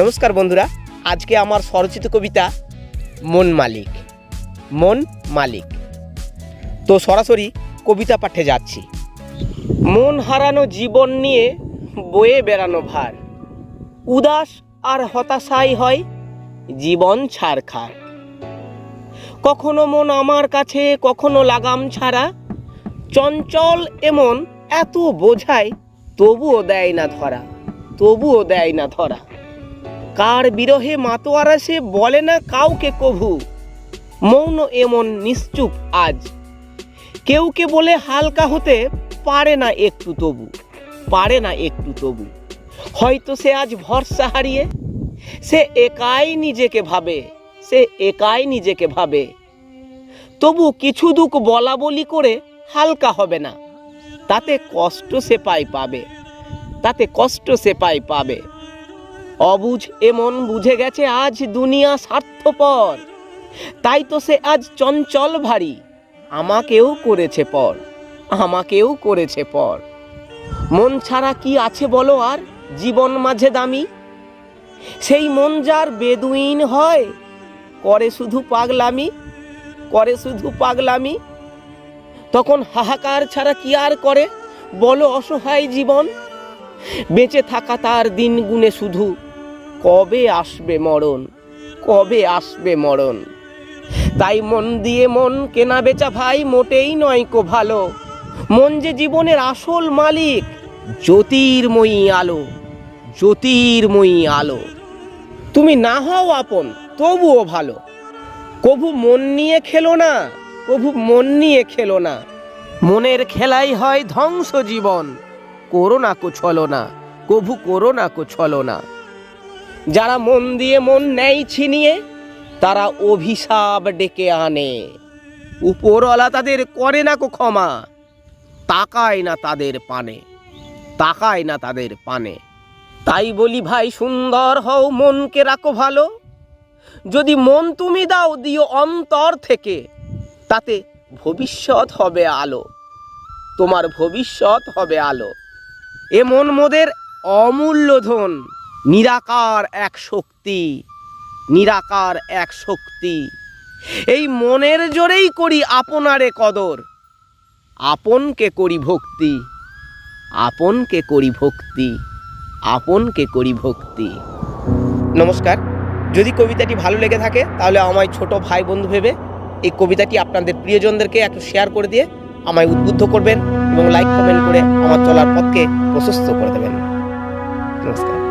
নমস্কার বন্ধুরা, আজকে আমার স্বরচিত কবিতা মন মালিক মন মালিক। তো সরাসরি কবিতা পাঠে যাচ্ছি। মন হারানো জীবন নিয়ে বয়ে বেড়ানো ভার। উদাস আর হতাশাই হয় জীবন ছাড়খার কখনো মন আমার কাছে, কখনো লাগাম ছাড়া। চঞ্চল এমন এত বোঝায়, তবুও দেয় না ধরা, তবুও দেয় না ধরা। কার বিরহে মাতোয়ারা সে বলে না কাউকে কভু? মৌন এমন নিশ্চুপ আজ। কেউ কে বলে হালকা হতে পারে না একটু তবু, পারে না একটু তবু। হয়তো সে আজ ভরসা হারিয়ে, সে একাই নিজেকে ভাবে, সে একাই নিজেকে ভাবে। তবু কিছু দুঃখ বলা বলি করে হালকা হবে না। তাতে কষ্ট সে পাই পাবে, তাতে কষ্ট সে পাই পাবে। অবুঝ এমন বুঝে গেছে আজ দুনিয়া স্বার্থপর। তাই তো সে আজ চঞ্চল ভারী। আমাকেও করেছে পর। আমাকেও করেছে পর। মন ছাড়া কি আছে বলো আর, জীবন মাঝে দামি? সেই মন যার বেদুইন হয়, করে শুধু পাগলামি? করে শুধু পাগলামি? তখন হাহাকার ছাড়া কি আর করে? বলো অসহায় জীবন। বেঁচে থাকা তার দিন গুনে শুধু কবে আসবে মরণ? কবে আসবে মরণ? তাই মন দিয়ে মন কেনা বেচা ভাই মোটেই নয় কো ভালো। মন যে জীবনের আসল মালিক, জ্যোতির্ময়ী আলো জ্যোতির্ময়ী আলো। তুমি না হও আপন, তবুও ভালো। কভু মন নিয়ে খেলো না, কভু মন নিয়ে খেলো না। মনের খেলাই হয় ধ্বংস জীবন করো না কো ছলো না, কভু করো না কো ছলো না। যারা মন দিয়ে মন নেয় ছিনিয়ে, তারা অভিশাপ ডেকে আনে। উপরওয়ালা তাদের করে না কো ক্ষমা, তাকায় না তাদের পানে, তাকায় না তাদের পানে। তাই বলি, ভাই সুন্দর হও, মনকে রাখো ভালো। যদি মন তুমি দাও, দিও অন্তর থেকে, তাতে ভবিষ্যৎ হবে আলো। তোমার ভবিষ্যৎ হবে আলো। এ মন মোদের অমূল্য ধন। নিরাকার এক শক্তি, নিরাকার এক শক্তি। এই মনের জোরেই করি আপনারে কদর। আপনকে করি ভক্তি, আপনকে করি ভক্তি, আপনকে করি ভক্তি। নমস্কার। যদি কবিতাটি ভালো লেগে থাকে, তাহলে আমায় ছোট ভাই বন্ধু ভেবে এই কবিতাটি আপনাদের প্রিয়জনদেরকে একটু শেয়ার করে দিয়ে আমায় উদ্বুদ্ধ করবেন এবং লাইক কমেন্ট করে আমার চলার পথকে প্রশস্ত করে দেবেন। নমস্কার।